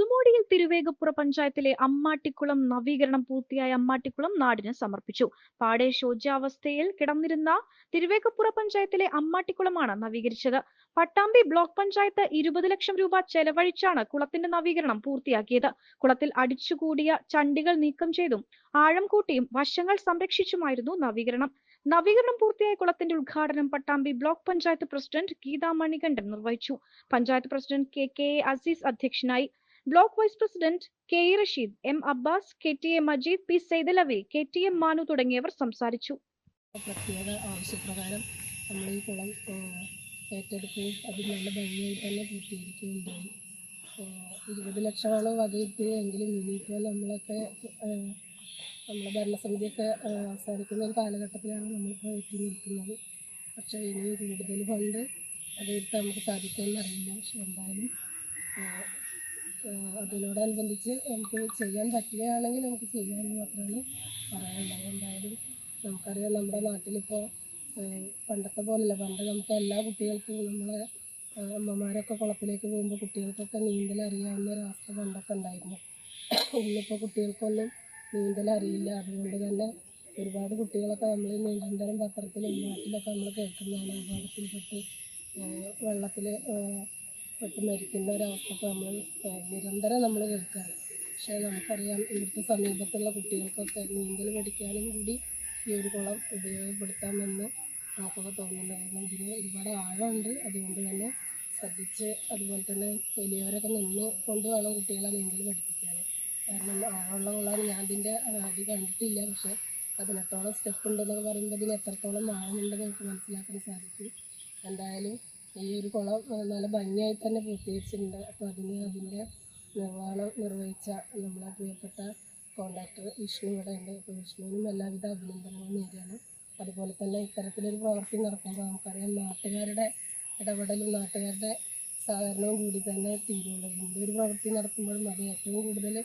പുതുമോടിയിൽ തിരുവേഗപ്പുറ പഞ്ചായത്തിലെ അമ്മാട്ടിക്കുളം നവീകരണം പൂർത്തിയായ അമ്മാട്ടിക്കുളം നാടിന് സമർപ്പിച്ചു. പാടെ ശോച്യാവസ്ഥയിൽ കിടന്നിരുന്ന തിരുവേഗപ്പുറ പഞ്ചായത്തിലെ അമ്മാട്ടിക്കുളമാണ് നവീകരിച്ചത്. പട്ടാമ്പി ബ്ലോക്ക് പഞ്ചായത്ത് ഇരുപത് ലക്ഷം രൂപ ചെലവഴിച്ചാണ് കുളത്തിന്റെ നവീകരണം പൂർത്തിയാക്കിയത്. കുളത്തിൽ അടിച്ചുകൂടിയ ചണ്ടികൾ നീക്കം ചെയ്തും ആഴം കൂട്ടിയും വശങ്ങൾ സംരക്ഷിച്ചുമായിരുന്നു നവീകരണം. നവീകരണം പൂർത്തിയായ കുളത്തിന്റെ ഉദ്ഘാടനം പട്ടാമ്പി ബ്ലോക്ക് പഞ്ചായത്ത് പ്രസിഡന്റ് ഗീതാ മണികണ്ഠൻ നിർവഹിച്ചു. Panchayat president K K A Azeez അധ്യക്ഷനായി block vice president K E Rasheed M Abbas K T A Majeed P Saidalavi K T M Manu തുടങ്ങിയവർ സംസാരിച്ചു. പ്രത്യേക ആവശ്യപ്രകാരം നമ്മൾ ഈ കുളം ഏറ്റെടുക്കുകയും അത് നല്ല ഭംഗിയായി തന്നെ പൂർത്തീകരിക്കുകയും ഉണ്ടായി ആ, ഇരുപത് ലക്ഷമാണ് വകയിരുത്തിയെങ്കിലും ഇനിയിപ്പോൾ നമ്മളൊക്കെ നമ്മുടെ ഭരണസമിതിയൊക്കെ അവസാനിക്കുന്ന ഒരു കാലഘട്ടത്തിലാണ് നമ്മളിപ്പോൾ എത്തി നിൽക്കുന്നത്. പക്ഷേ ഇനി കൂടുതൽ ഫണ്ട് വകയിരുത്താൻ നമുക്ക് സാധിക്കുമെന്ന് അറിയില്ല. പക്ഷെ എന്തായാലും അതിനോടനുബന്ധിച്ച് നമുക്ക് ചെയ്യാൻ പറ്റുകയാണെങ്കിൽ നമുക്ക് ചെയ്യാമെന്ന് മാത്രമാണ് പറയാനുള്ളത് എന്തായാലും നമുക്കറിയാം നമ്മുടെ നാട്ടിലിപ്പോൾ പണ്ടത്തെ പോലെയല്ല. പണ്ട് നമുക്ക് എല്ലാ കുട്ടികൾക്കും നമ്മളെ അമ്മമാരൊക്കെ കുളത്തിലേക്ക് പോകുമ്പോൾ കുട്ടികൾക്കൊക്കെ നീന്തൽ അറിയാവുന്ന ഒരവസ്ഥ പണ്ടൊക്കെ ഉണ്ടായിരുന്നു. ഇന്നിപ്പോൾ കുട്ടികൾക്കൊന്നും നീന്തൽ അറിയില്ല അതുകൊണ്ട് തന്നെ ഒരുപാട് കുട്ടികളൊക്കെ നമ്മൾ നീന്തരം പത്രത്തിലും നാട്ടിലൊക്കെ നമ്മൾ കേൾക്കുന്നതാണ്. അപകടത്തിൽപ്പെട്ട് വെള്ളത്തിൽ പെട്ട് മരിക്കുന്ന ഒരവസ്ഥയൊക്കെ നമ്മൾ നിരന്തരം നമ്മൾ കേൾക്കാറ് പക്ഷേ നമുക്കറിയാം ഇവിടുത്തെ സമീപത്തുള്ള കുട്ടികൾക്കൊക്കെ നീന്തൽ പഠിക്കാനും കൂടി ഈ ഒരു കുളം ഉപയോഗപ്പെടുത്താമെന്ന് നമുക്കൊക്കെ തോന്നുന്നു കാരണം ഇതിന് ഒരുപാട് ആഴമുണ്ട്. അതുകൊണ്ട് തന്നെ ശ്രദ്ധിച്ച് അതുപോലെ തന്നെ വലിയവരൊക്കെ നിന്ന് കൊണ്ട് വേണം കുട്ടികളെ നീന്തൽ പഠിപ്പിക്കാൻ കാരണം ആഴമുള്ള കുളമാണ്. ഞാൻ ഇതിന്റെ ആദ്യം കണ്ടിട്ടില്ല. പക്ഷേ പതിനെട്ടോളം സ്റ്റെപ്പ് ഉണ്ടെന്നൊക്കെ പറയുമ്പോൾ ഇതിന് എത്രത്തോളം ആഴമുണ്ടെന്ന് നമുക്ക് മനസ്സിലാക്കാൻ സാധിക്കും. എന്തായാലും ഈ ഒരു കുളം നല്ല ഭംഗിയായി തന്നെ പൂർത്തീകരിച്ചിട്ടുണ്ട് അപ്പോൾ അതിന് അതിന്റെ നിർവഹണം നിർവഹിച്ച നമ്മളെ പ്രിയപ്പെട്ട കോണ്ടാക്ടർ വിഷ്ണു ഇവിടെ ഉണ്ട്. അപ്പോൾ വിഷ്ണുവിനും എല്ലാവിധ അഭിനന്ദനങ്ങളും നേരിയാണ് അതുപോലെ തന്നെ ഇത്തരത്തിലൊരു പ്രവൃത്തി നടക്കുമ്പോൾ നമുക്കറിയാം നാട്ടുകാരുടെ ഇടപെടലും നാട്ടുകാരുടെ സഹകരണവും കൂടി തന്നെ തീരുള്ളൂ. എന്തൊരു പ്രവൃത്തി നടത്തുമ്പോഴും അത് ഏറ്റവും കൂടുതൽ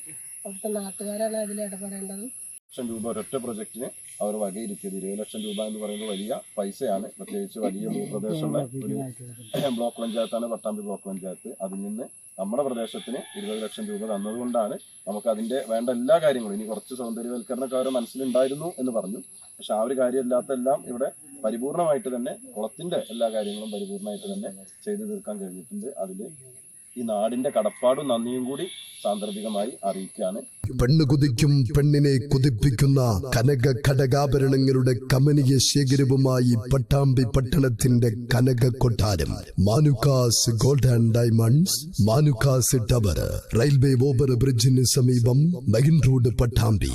അവിടുത്തെ നാട്ടുകാരാണ് അതിൽ ഇടപെടേണ്ടത്. ലക്ഷം രൂപ ഒരൊറ്റ പ്രൊജക്ടിന് അവർ വകയിരുത്തിയത്. ഇരുപത് ലക്ഷം രൂപ എന്ന് പറയുന്നത് വലിയ പൈസയാണ്. പ്രത്യേകിച്ച് വലിയ ഭൂപ്രദേശമുള്ള ഒരു ബ്ലോക്ക് പഞ്ചായത്താണ് പട്ടാമ്പി ബ്ലോക്ക് പഞ്ചായത്ത്. അതിൽ നിന്ന് നമ്മുടെ പ്രദേശത്തിന് ഇരുപത് ലക്ഷം രൂപ തന്നതുകൊണ്ടാണ് നമുക്ക് അതിന്റെ വേണ്ട എല്ലാ കാര്യങ്ങളും. ഇനി കുറച്ച് സൗന്ദര്യവൽക്കരണമൊക്കെ അവരുടെ മനസ്സിലുണ്ടായിരുന്നു എന്ന് പറഞ്ഞു. പക്ഷെ ആ ഒരു കാര്യമില്ലാത്ത എല്ലാം ഇവിടെ പരിപൂർണമായിട്ട് തന്നെ കുളത്തിന്റെ എല്ലാ കാര്യങ്ങളും പരിപൂർണമായിട്ട് തന്നെ ചെയ്തു തീർക്കാൻ കഴിഞ്ഞിട്ടുണ്ട്. അതിൽ ഈ നാടിന്റെ കടപ്പാടും നന്ദിയും കൂടി സാന്ദർഭികമായി അറിയിക്കുകയാണ് പെണ്ണ് കുതിക്കും പെണ്ണിനെ കുതിപ്പിക്കുന്ന കനക ഘടകാഭരണങ്ങളുടെ കമനീയ ശേഖരവുമായി പട്ടാമ്പി പട്ടണത്തിന്റെ കനക കൊട്ടാരം. Manukkas gold and diamonds Manukkas tower railway over ബ്രിഡ്ജിന് സമീപം മെയിൻ റോഡ് പട്ടാമ്പി.